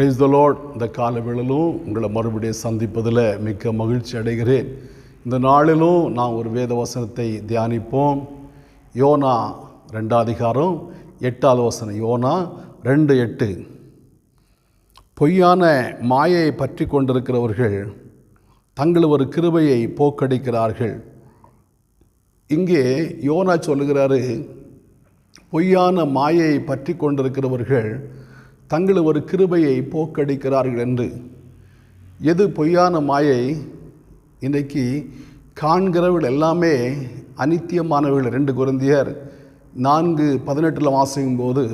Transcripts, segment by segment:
Praise the load இந்த காலவேளையிலும் உங்களை மறுபடியும் சந்திப்பதில் மிக்க மகிழ்ச்சி அடைகிறேன். இந்த நாளிலும் நான் ஒரு வேத வசனத்தை தியானிப்போம். யோனா ரெண்டாம் அதிகாரம் எட்டாவது வசனம். யோனா ரெண்டு எட்டு. பொய்யான மாயையை பற்றி கொண்டிருக்கிறவர்கள் தங்கள் ஒரு கிருபையை போக்கடிக்கிறார்கள். இங்கே யோனா சொல்லுகிறாரு பொய்யான மாயையை பற்றி கொண்டிருக்கிறவர்கள் தங்கள் ஒரு கிருபையை போக்கடிக்கிறார்கள் என்று. எது பொய்யான மாயை? இன்றைக்கு காண்கிறவர்கள் எல்லாமே அனித்தியமானவர்கள் ரெண்டு குருந்தியர் நான்கு பதினெட்டில் வாசிக்கும் போது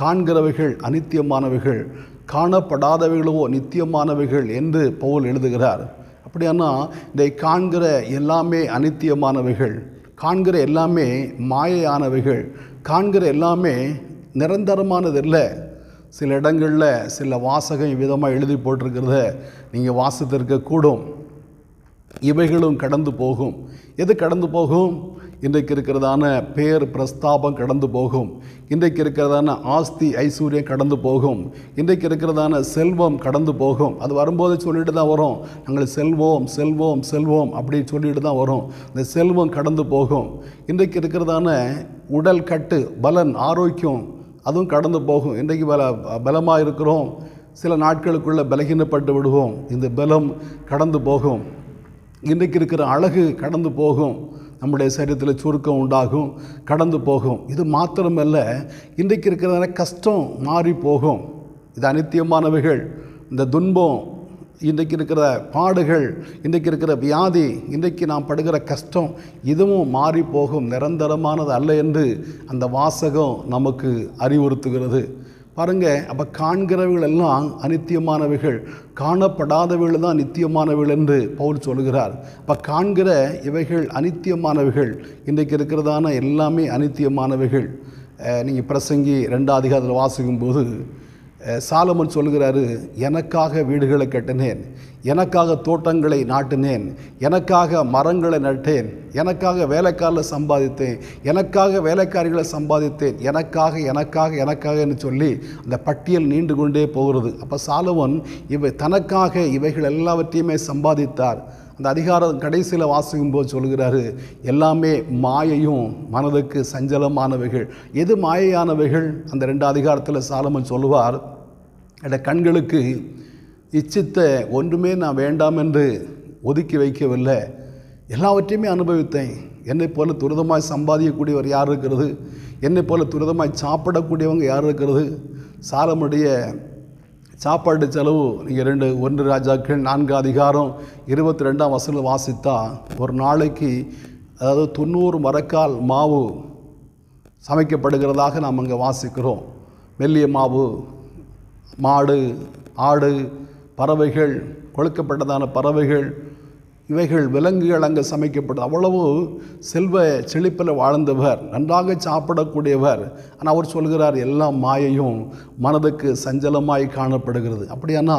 காண்கிறவைகள் அனித்தியமானவைகள் காணப்படாதவைகளோ நித்தியமானவைகள் என்று பவுல் எழுதுகிறார். அப்படியானா இதை காண்கிற எல்லாமே அனித்தியமானவைகள் காண்கிற எல்லாமே மாயையானவைகள் காண்கிற எல்லாமே நிரந்தரமானதில்லை. சில இடங்களில் சில வாசகம் விதமாக எழுதி போட்டிருக்கிறத நீங்கள் வாசித்திருக்கக்கூடும் இவைகளும் கடந்து போகும். எது கடந்து போகும்? இன்றைக்கு இருக்கிறதான பேர் பிரஸ்தாபம் கடந்து போகும். இன்றைக்கு இருக்கிறதான ஆஸ்தி ஐஸ்வர்யம் கடந்து போகும். இன்றைக்கு இருக்கிறதான செல்வம் கடந்து போகும். அது வரும்போது சொல்லிட்டு தான் வரும். நாங்கள் செல்வோம் செல்வோம் செல்வோம் அப்படின்னு சொல்லிட்டு தான் வரும். இந்த செல்வம் கடந்து போகும். இன்றைக்கு இருக்கிறதான உடல் கட்டு பலன் ஆரோக்கியம் அதுவும் கடந்து போகும். இன்றைக்கு பல பலமாக இருக்கிறோம் சில நாட்களுக்குள்ளே பலகீனப்பட்டு விடுவோம். இந்த பலம் கடந்து போகும். இன்றைக்கு இருக்கிற அழகு கடந்து போகும். நம்முடைய சரீரத்தில் சுருக்கம் உண்டாகும் கடந்து போகும். இது மாத்திரமல்ல இன்றைக்கு இருக்கிறதான கஷ்டம் மாறி போகும் இது அனித்தியமானவைகள். இந்த துன்பம் இன்றைக்கு இருக்கிற பாடுகள் இன்றைக்கு இருக்கிற வியாதி இன்றைக்கு நாம் படுகிற கஷ்டம் இதுவும் மாறி போகும் நிரந்தரமானது அல்ல என்று அந்த வாசகம் நமக்கு அறிவுறுத்துகிறது. பாருங்க அப்போ காண்கிறவைகள் எல்லாம் அனித்தியமானவைகள் காணப்படாதவைகள் தான் நித்தியமானவர்கள் என்று பவுல் சொல்கிறார் அப்போ காண்கிற இவைகள் அனித்தியமானவைகள் இன்றைக்கு இருக்கிறதான எல்லாமே அனித்தியமானவைகள். நீங்கள் பிரசங்கி ரெண்டாவது அதிகாரத்தில் வாசிக்கும்போது சாலமன் சொல்கிறாரு எனக்காக வீடுகளை கட்டினேன் எனக்காக தோட்டங்களை நாட்டினேன் எனக்காக மரங்களை நட்டேன் எனக்காக வேலைக்காரில் சம்பாதித்தேன் எனக்காக வேலைக்காரிகளை சம்பாதித்தேன் எனக்காக எனக்காக எனக்காகன்னு சொல்லி அந்த பட்டியல் நீண்டு கொண்டே போகிறது. அப்போ சாலவன் இவை தனக்காக இவைகள் எல்லாவற்றையுமே சம்பாதித்தார். அந்த அதிகாரம் கடைசியில் வாசிக்கும் போது சொல்கிறாரு எல்லாமே மாயையும் மனதுக்கு சஞ்சலமானவைகள். எது மாயையானவைகள்? அந்த ரெண்டு அதிகாரத்தில் சாலமன் சொல்லுவார் எட கண்களுக்கு இச்சித்த ஒன்றுமே நான் வேண்டாம் என்று ஒதுக்கி வைக்கவில்லை. எல்லாவற்றையுமே அனுபவித்தேன். என்னை போல துரிதமாய் சம்பாதிக்கக்கூடியவர் யார் இருக்கிறது? என்னை போல துரிதமாய் சாப்பிடக்கூடியவங்க யார் இருக்கிறது? சாலமுடைய சாப்பாடு செலவு நீங்கள் ரெண்டு ஒன்று ராஜாக்கள் நான்கு அதிகாரம் இருபத்தி ரெண்டாம் வசூல் வாசித்தா ஒரு நாளைக்கு அதாவது தொண்ணூறு மரக்கால் மாவு சமைக்கப்படுகிறதாக நாம் அங்கே வாசிக்கிறோம். மெல்லிய மாவு மாடு ஆடு பறவைகள் கொழுக்கப்பட்டதான பறவைகள் இவைகள் விலங்குகள் அங்கே சமைக்கப்படுது அவ்வளவு செல்வ செழிப்பில் வாழ்ந்தவர் நன்றாக சாப்பிடக்கூடியவர். ஆனால் அவர் சொல்கிறார் எல்லா மாயையும் மனதுக்கு சஞ்சலமாய் காணப்படுகிறது. அப்படியானா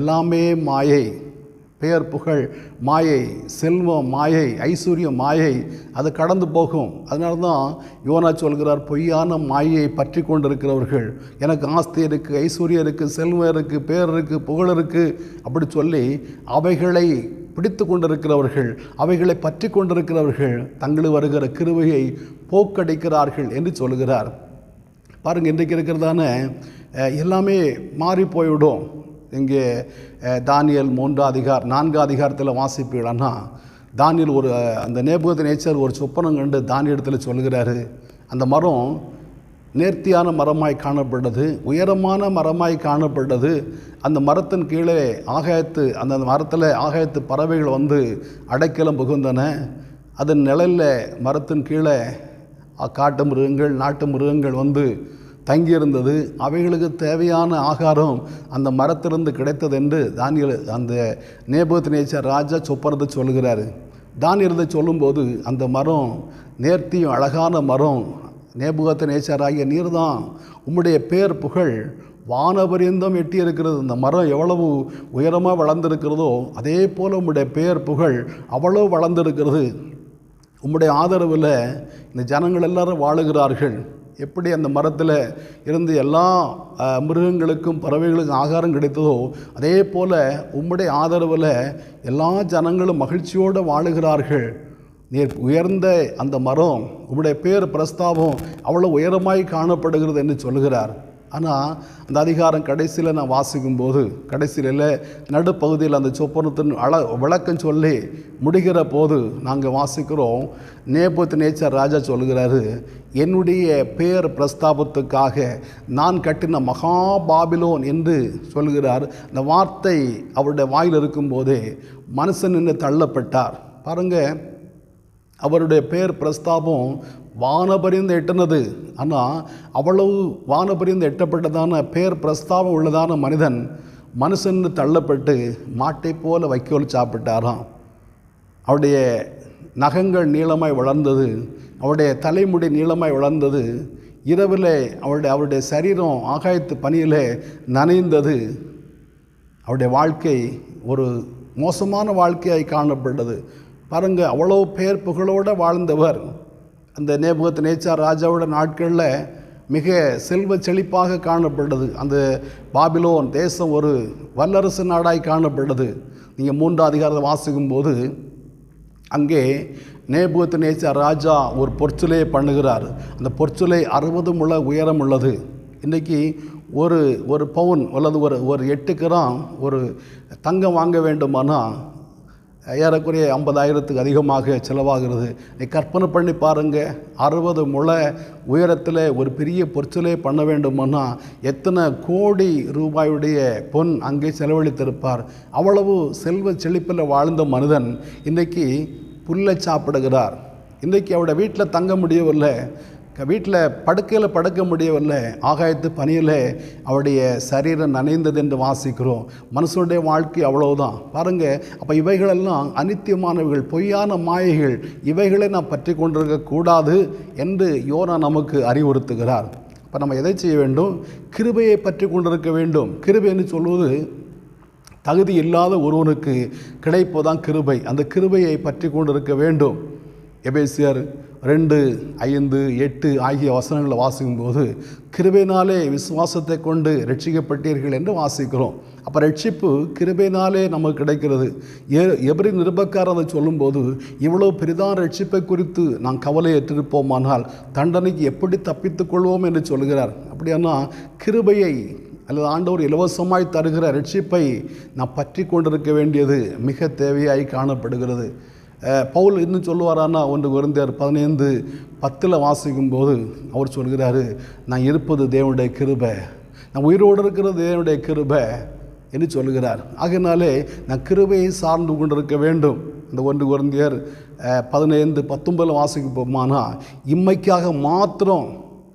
எல்லாமே மாயை. பெயர் புகழ் மாயை செல்வம் மாயை ஐஸ்வர்யம் மாயை அது கடந்து போகும். அதனால தான் யோனா சொல்கிறார் பொய்யான மாயையை பற்றி கொண்டிருக்கிறவர்கள் எனக்கு ஆஸ்தி இருக்குது ஐஸ்வர்யம் இருக்குது செல்வம் இருக்குது பேர் இருக்குது புகழ் இருக்குது அப்படி சொல்லி அவைகளை பிடித்து கொண்டிருக்கிறவர்கள் அவைகளை பற்றி கொண்டிருக்கிறவர்கள் தங்களுக்கு வருகிற கிருவையை போக்கடிக்கிறார்கள் என்று சொல்கிறார். பாருங்கள் இன்றைக்கு இருக்கிறதான எல்லாமே மாறி போய்விடும். இங்கே தானியல் மூன்றாம் அதிகார் நான்காம் அதிகாரத்தில் வாசிப்பீங்கன்னா தானியல் ஒரு அந்த நேபுகத்தின் நேச்சர் ஒரு சொப்பனம் கண்டு தானியத்தில் சொல்கிறாரு அந்த மரம் நேர்த்தியான மரமாய் காணப்பட்டது உயரமான மரமாய் காணப்பட்டது. அந்த மரத்தின் கீழே ஆகாயத்து அந்த மரத்தில் ஆகாயத்து பறவைகள் வந்து அடைக்கலம் புகுந்தன. அதன் நிழலில் மரத்தின் கீழே காட்டு மிருகங்கள் நாட்டு மிருகங்கள் வந்து தங்கியிருந்தது. அவைகளுக்கு தேவையான ஆகாரம் அந்த மரத்திலிருந்து கிடைத்தது என்று தானியல் அந்த நேபத் நேச்சர் ராஜா சொப்பரத்தை சொல்கிறார் தானியத்தை சொல்லும்போது அந்த மரம் நேர்த்தியும் அழகான மரம் நேபுகத்த நேச்சராகிய நீர் தான் உம்முடைய பேர் புகழ். வானபரியந்தம் எட்டி இருக்கிறது இந்த மரம் எவ்வளவு உயரமாக வளர்ந்திருக்கிறதோ அதே போல் உம்முடைய பெயர் புகழ் அவ்வளோ வளர்ந்திருக்கிறது. உம்முடைய ஆதரவில் இந்த ஜனங்கள் எல்லாரும் வாழுகிறார்கள். எப்படி அந்த மரத்தில் இருந்து எல்லா மிருகங்களுக்கும் பறவைகளுக்கும் ஆகாரம் கிடைத்ததோ அதே போல் உம்முடைய ஆதரவில் எல்லா ஜனங்களும் மகிழ்ச்சியோடு வாழுகிறார்கள். நீர் உயர்ந்த அந்த மரம் உங்களுடைய பேர் பிரஸ்தாபம் அவ்வளோ உயரமாய் காணப்படுகிறது என்று சொல்கிறார் ஆனால் அந்த அதிகாரம் கடைசியில் நான் வாசிக்கும்போது கடைசியில் நடுப்பகுதியில் அந்த சொப்பனத்தின் அள விளக்கம் சொல்லி முடிகிற போது நாங்கள் வாசிக்கிறோம் நேபோத் நேச்சர் ராஜா சொல்கிறாரு என்னுடைய பேர் பிரஸ்தாபத்துக்காக நான் கட்டின மகா பாபிலோன் என்று சொல்கிறார் அந்த வார்த்தை அவருடைய வாயில் இருக்கும்போதே மனுஷன் நின்று தள்ளப்பட்டார். பாருங்கள் அவருடைய பேர் பிரஸ்தாபம் வானபரிந்து எட்டினது. ஆனால் அவ்வளவு வானபரிந்து எட்டப்பட்டதான பேர் பிரஸ்தாபம் உள்ளதான மனிதன் மனுஷன் தள்ளப்பட்டு மாட்டைப் போல வைக்கோல் சாப்பிட்டாராம். அவருடைய நகங்கள் நீளமாய் வளர்ந்தது. அவருடைய தலைமுடி நீளமாய் வளர்ந்தது. இரவில் அவருடைய அவருடைய சரீரம் ஆகாயத்து பணியிலே நனைந்தது. அவருடைய வாழ்க்கை ஒரு மோசமான வாழ்க்கையாய் காணப்பட்டது. பாருங்கள் அவ்வளோ பேர் புகழோடு வாழ்ந்தவர். அந்த நேபுகத் நேச்சார் ராஜாவோட நாட்களில் மிக செல்வ செழிப்பாக காணப்பட்டது. அந்த பாபிலோன் தேசம் ஒரு வல்லரசு நாடாய் காணப்பட்டது. நீங்கள் மூன்றாம் அதிகாரத்தை வாசிக்கும்போது அங்கே நேபுகத் நேச்சார் ராஜா ஒரு பொற்சிலையை பண்ணுகிறார். அந்த பொற்சிலை அறுபது முழ உயரம் உள்ளது. இன்றைக்கி ஒரு ஒரு பவுன் அல்லது ஒரு ஒரு எட்டு கிராம் ஒரு தங்கம் வாங்க வேண்டுமானால் ஏறக்குறைய ஐம்பதாயிரத்துக்கு அதிகமாக செலவாகிறது. நீ கற்பனை பண்ணி பாருங்கள் அறுபது முழ உயரத்தில் ஒரு பெரிய பொற்சிலை பண்ண வேண்டுமானா எத்தனை கோடி ரூபாயுடைய பொன் அங்கே செலவழித்திருப்பார். அவ்வளவு செல்வ செழிப்பில் வாழ்ந்த மனிதன் இன்றைக்கி புல்லை சாப்பிடுகிறார். இன்றைக்கி அவருடைய வீட்டில் தங்க முடியவில்லை. வீட்டில் படுக்கையில் படுக்க முடியவில்லை. ஆகாயத்து பனியில் அவருடைய சரீரம் நனைந்தது என்று வாசிக்கிறோம். மனுஷனுடைய வாழ்க்கை அவ்வளவுதான். பாருங்கள் அப்போ இவைகளெல்லாம் அனித்தியமானவைகள் பொய்யான மாயைகள். இவைகளை நாம் பற்றி கொண்டிருக்க கூடாது என்று யோனா நமக்கு அறிவுறுத்துகிறார். இப்போ நம்ம எதை செய்ய வேண்டும்? கிருபையை பற்றி கொண்டிருக்க வேண்டும். கிருபைன்னு சொல்வது தகுதி இல்லாத ஒருவனுக்கு கிடைப்பதுதான் கிருபை. அந்த கிருபையை பற்றி கொண்டிருக்க வேண்டும். எபேசியர் ரெண்டு ஐந்து எட்டு ஆகிய வசனங்களை வாசிக்கும்போது கிருபையினாலே விசுவாசத்தை கொண்டு ரட்சிக்கப்பட்டீர்கள் என்று வாசிக்கிறோம். அப்போ ரட்சிப்பு கிருபையினாலே நமக்கு கிடைக்கிறது. ஏ எப்படி நிருபக்காரர் அதை சொல்லும்போது இவ்வளோ பெரிதான ரட்சிப்பை குறித்து நாம் கவலையற்றிருப்போமானால் தண்டனைக்கு எப்படி தப்பித்துக் கொள்வோம்? என்று சொல்கிறார் அப்படியானா கிருபையை அல்லது ஆண்டவர் இலவசமாய் தருகிற ரட்சிப்பை நாம் பற்றி கொண்டிருக்க வேண்டியது மிக தேவையாய் காணப்படுகிறது. பவுல் இன்னும் சொல்லுவாரானா ஒன்று குறைந்தார் பதினைந்து பத்தில் வாசிக்கும்போது அவர் சொல்கிறாரு நான் இருப்பது தேவனுடைய கிருபை. நான் உயிரோடு இருக்கிறது தேவனுடைய கிருபை என்று சொல்லுகிறார் ஆகினாலே நான் கிருபையை சார்ந்து கொண்டிருக்க வேண்டும். இந்த ஒன்று குறைந்தியர் பதினைந்து பத்தொன்பதில் வாசிப்போமானா இம்மைக்காக மாத்திரம்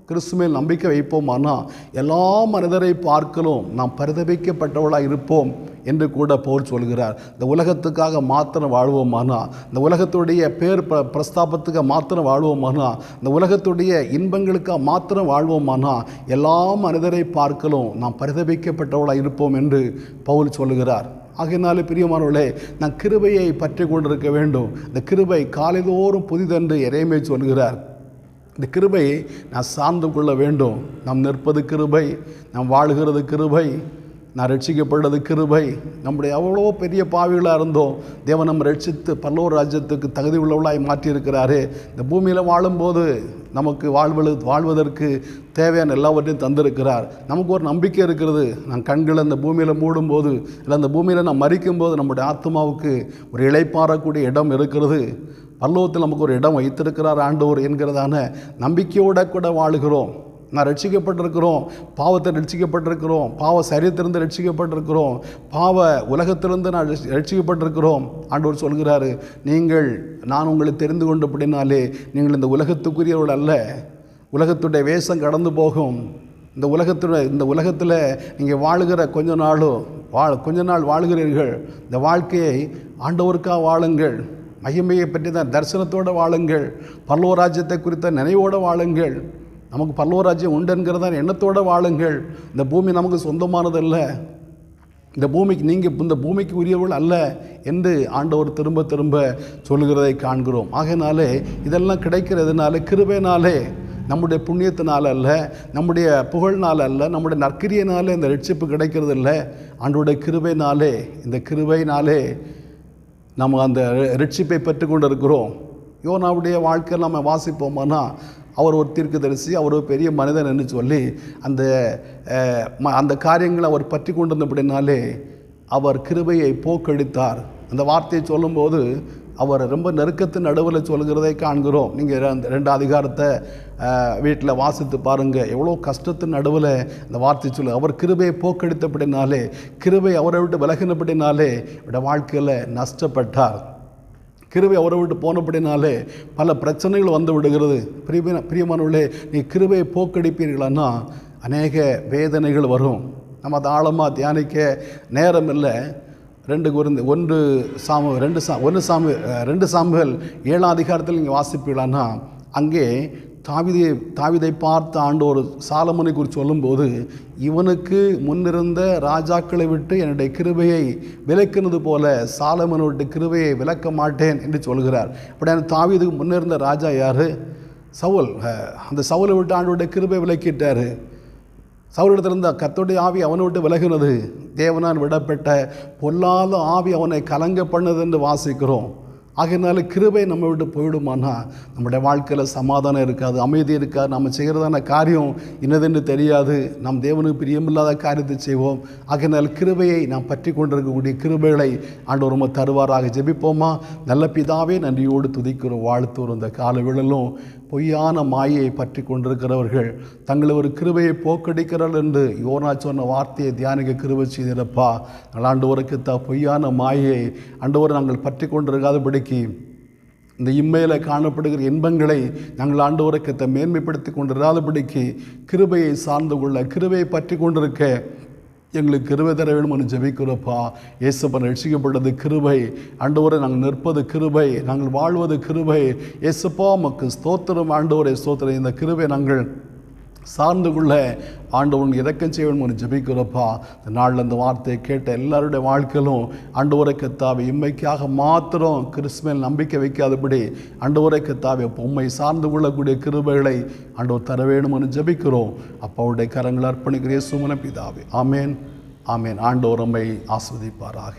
கிறிஸ்து மேல் நம்பிக்கை வைப்போமானா எல்லா மனிதரை பார்க்கலும் நாம் பரிதபிக்கப்பட்டவளாக இருப்போம். என்று கூட பவுல் சொல்கிறார். இந்த உலகத்துக்காக மாத்திரம் வாழ்வோமானா? இந்த உலகத்துடைய பேர் ப பிரஸ்தாபத்துக்கு மாத்திரம் வாழ்வோமானா? இந்த உலகத்துடைய இன்பங்களுக்காக மாத்திரம் வாழ்வோமானா? எல்லா மனிதரை பார்க்கலும் நாம் பரிதபிக்கப்பட்டவளாக இருப்போம் என்று பவுல் சொல்லுகிறார் ஆகையினாலே பிரியமானவர்களே நான் கிருபையை பற்றி கொண்டிருக்க வேண்டும். இந்த கிருபை காலைதோறும் புதிதென்று இறைமை சொல்கிறார். இந்த கிருபையை நான் சார்ந்து கொள்ள வேண்டும். நாம் நிற்பது கிருபை நாம் வாழுகிறது கிருபை நான் ரட்சிக்கப்பட்டது கிருபை. நம்முடைய அவ்வளோ பெரிய பாவிகளாக இருந்தோம். தேவன் நம்ம ரட்சித்து பல்லோர் ராஜ்யத்துக்கு தகுதி உள்ளவளாய் மாற்றியிருக்கிறாரே. இந்த பூமியில் வாழும்போது நமக்கு வாழ்வது வாழ்வதற்கு தேவையான எல்லாவற்றையும் தந்திருக்கிறார். நமக்கு ஒரு நம்பிக்கை இருக்கிறது. நான் கண்களை இந்த பூமியில் மூடும்போது இல்லை அந்த பூமியில் நான் மறிக்கும்போது நம்முடைய ஆத்மாவுக்கு ஒரு இளைப்பாறக்கூடிய இடம் இருக்கிறது. பல்லவத்தில் நமக்கு ஒரு இடம் வைத்திருக்கிறார் ஆண்டவர் என்கிறதான நம்பிக்கையோட கூட வாழுகிறோம். நான் ரட்சிக்கப்பட்டிருக்கிறோம். பாவத்தை ரட்சிக்கப்பட்டிருக்கிறோம். பாவ சரீரத்திலிருந்து ரட்சிக்கப்பட்டிருக்கிறோம். பாவ உலகத்திலிருந்து நான் ரட்சிக்கப்பட்டிருக்கிறோம். ஆண்டவர் சொல்கிறாரு நீங்கள் நான் உங்களை தெரிந்து கொண்டபடினாலே நீங்கள் இந்த உலகத்துக்குரியவர்கள் அல்ல. உலகத்துடைய வேஷம் கடந்து போகும். இந்த உலகத்துடைய இந்த உலகத்தில் நீங்கள் வாழுகிற கொஞ்ச நாளும் வாழ் கொஞ்ச நாள் வாழுகிறீர்கள். இந்த வாழ்க்கையை ஆண்டவருக்காக வாழுங்கள். மகிமையை பற்றி தான் தரிசனத்தோடு வாழுங்கள். பல்லவராஜ்யத்தை குறித்த நினைவோடு வாழுங்கள். நமக்கு பல்லவராஜ்யம் உண்டுங்கிறத எண்ணத்தோடு வாழுங்கள். இந்த பூமி நமக்கு சொந்தமானதல்ல. இந்த பூமிக்கு நீங்கள் இந்த பூமிக்கு உரியவள் அல்ல என்று ஆண்டவர் திரும்ப திரும்ப சொல்லுகிறதை காண்கிறோம். ஆகையினாலே இதெல்லாம் கிடைக்கிறதுனால கிருபைனாலே நம்முடைய புண்ணியத்தினால அல்ல நம்முடைய புகழ்னால் அல்ல நம்முடைய நற்கிரியனால இந்த ரட்சிப்பு கிடைக்கிறது இல்லை ஆண்டோடைய கிருபைனாலே இந்த கிருபைனாலே நம்ம அந்த ரட்சிப்பை பெற்றுக்கொண்டு இருக்கிறோம் யோனாவுடைய வாழ்க்கையில் நம்ம வாசிப்போமானா அவர் ஒரு தீர்க்கதரிசி அவர் ஒரு பெரிய மனிதன் என்று சொல்லி அந்த ம- அந்த காரியங்களை அவர் பற்றி கொண்டு வந்தபடினாலே அவர் கிருபையை போக்கடித்தார். அந்த வார்த்தையை சொல்லும்போது அவர் ரொம்ப நெருக்கத்தின் நடுவில் சொல்கிறதை காண்கிறோம். நீங்கள் ரெண்டு அதிகாரத்தை வீட்டில் வாசித்து பாருங்கள் எவ்வளோ கஷ்டத்தின் நடுவில் அந்த வார்த்தை சொல்லு அவர் கிருபையை போக்கடித்தபடினாலே கிருபை அவரை விட்டு விலகினபடினாலே இவருடைய வாழ்க்கையில் நஷ்டப்பட்டார். கிருபை அவரை விட்டு போனபடினாலே பல பிரச்சனைகள் வந்து விடுகிறது. பிரிய பிரியமானவர்களே நீ கிருபையை போக்கடிப்பீர்களான்னா அநேக வேதனைகள் வரும். நம்ம அதை ஆழமாக தியானிக்க நேரம் இல்லை ரெண்டு குருந்து ஒன்று சாமு ரெண்டு சா ஒன்று சாமு ரெண்டு சாமுகள் ஏழாம் அதிகாரத்தில் நீங்கள் வாசிப்பீங்களான்னா அங்கே தாவிதை தாவிதை பார்த்த ஆண்டோர் சாலமனை குறித்து சொல்லும்போது இவனுக்கு முன்னிருந்த ராஜாக்களை விட்டு என்னுடைய கிருபையை விலக்கினது போல சாலமனுடைய கிருபையை விலக்க மாட்டேன் என்று சொல்கிறார். அப்படியான தாவிதுக்கு முன்னிருந்த ராஜா யார்? சவுல். அந்த சவுலை விட்டு ஆண்டோடைய கிருபை விலக்கிட்டார் சவுலிடத்திலிருந்த கத்தோடைய ஆவி அவனை விட்டு விலகினது. தேவனால் விடப்பட்ட பொல்லாத ஆவி அவனை கலங்க பண்ணது என்று வாசிக்கிறோம். ஆகையினால கிருபை நம்ம விட்டு போயிடுமானா? நம்முடைய வாழ்க்கையில் சமாதானம் இருக்காது அமைதி இருக்காது நம்ம செய்கிறதான காரியம் என்னதுன்னு தெரியாது. நம் தேவனுக்கு பிரியமில்லாத காரியத்தை செய்வோம். ஆகையினால் கிருபையை நாம் பற்றி கொண்டிருக்கக்கூடிய கிருபைகளை ஆண்டவர் நம்ம தருவாராக. ஜெபிப்போமா? நல்ல பிதாவே நன்றியோடு துதிக்கிறோம் வாழ்த்துவோம் இந்த கால விழலும் பொய்யான மாயை பற்றி கொண்டிருக்கிறவர்கள் தங்களை ஒரு கிருபையை போக்கடிக்கிறாள் என்று யோனா சொன்ன வார்த்தையை தியானிக்க கிருபை செய்திருப்பா. நாங்கள் ஆண்டவருக்கு த பொய்யான மாயை ஆண்டவர் நாங்கள் பற்றி கொண்டிருக்காதபடிக்கு இந்த இம்மையில் காணப்படுகிற இன்பங்களை நாங்கள் ஆண்டவருக்கு த மேன்மைப்படுத்தி கொண்டிராதபடிக்கு கிருபையை சார்ந்து கொள்ள கிருபையை பற்றி கொண்டிருக்க எங்களுக்கு கிருபை தர வேணும்னு ஜெபிக்கிறோப்பா இயேசுப்பன் ரட்சிக்கப்பட்டது கிருபை. ஆண்டவரை நாங்கள் நிற்பது கிருபை. நாங்கள் வாழ்வது கிருபை. இயேசுப்பா மக்கு ஸ்தோத்திரம். ஆண்டவரை ஸ்தோத்திரம். இந்த கிருபை நாங்கள் சார்ந்து கொள்ள ஆண்டவன் இறக்கம் செய்யணும் ஜபிக்கிறப்பா இந்த நாளில் அந்த வார்த்தையை கேட்ட எல்லாருடைய வாழ்க்கையிலும் ஆண்டவரை கத்தாவை இம்மைக்காக மாத்திரம் கிறிஸ்துமேல் நம்பிக்கை வைக்காதபடி ஆண்டவரை கத்தாவை உம்மை சார்ந்து கொள்ளக்கூடிய கிருபைகளை ஆண்டவர் தர வேணும்னு ஜெபிக்கிறோம். அப்பாவுடைய கரங்கள் அர்ப்பணிக்கிற சுமன பிதாவே. ஆமேன். ஆமேன். ஆண்டவர் ஆஸ்வதிப்பாராக